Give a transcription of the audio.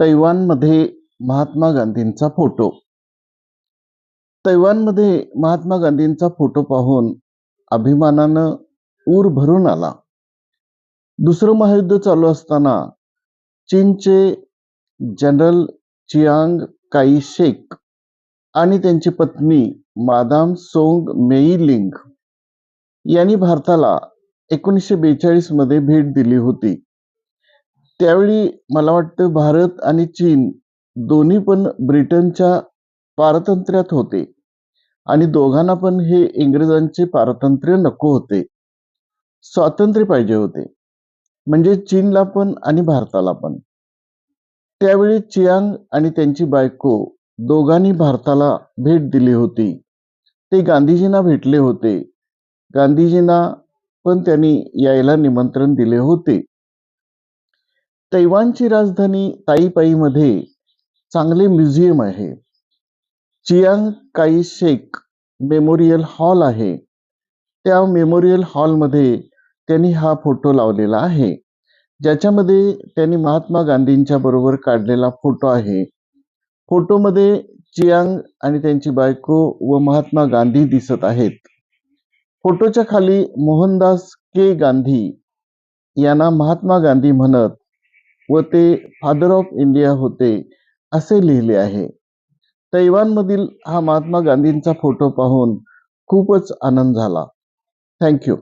तैवानमध्ये महात्मा गांधींचा फोटो. तैवानमध्ये महात्मा गांधींचा फोटो पाहून अभिमानानं ऊर भरून आला. दुसरं महायुद्ध चालू असताना चीनचे जनरल चियांग काई शेक आणि त्यांची पत्नी मादाम सोंग मेई लिंग यांनी भारताला एकोणीसशे बेचाळीसमध्ये भेट दिली होती. त्यावेळी मला वाटतं भारत आणि चीन दोन्ही पण ब्रिटनच्या पारतंत्र्यात होते. आणि दोघांना पण हे इंग्रजांचे पारतंत्र्य नको होते. स्वातंत्र्य पाहिजे होते. म्हणजे चीनला पण आणि भारताला पण. त्यावेळी चियांग आणि त्यांची बायको दोघांनी भारताला भेट दिली होती. ते गांधीजींना भेटले होते. गांधीजींना पण त्यांनी यायला निमंत्रण दिले होते. तैवानची राजधानी ताईपाईमध्ये चांगले म्युझियम आहे. Chiang Kai Shaikh memorial hall आहे. त्या मेमोरियल हॉलमध्ये त्यांनी हा फोटो लावलेला आहे. ज्याच्यामध्ये त्यांनी महात्मा गांधींच्या बरोबर काढलेला फोटो आहे. फोटोमध्ये चियांग आणि त्यांची बायको व महात्मा गांधी दिसत आहेत. फोटोच्या खाली मोहनदास के गांधी यांना महात्मा गांधी म्हणत व ते फादर ऑफ इंडिया होते असे लिहिले आहे. तैवानमधील हा महात्मा गांधींचा फोटो पाहून खूपच आनंद झाला. थँक्यू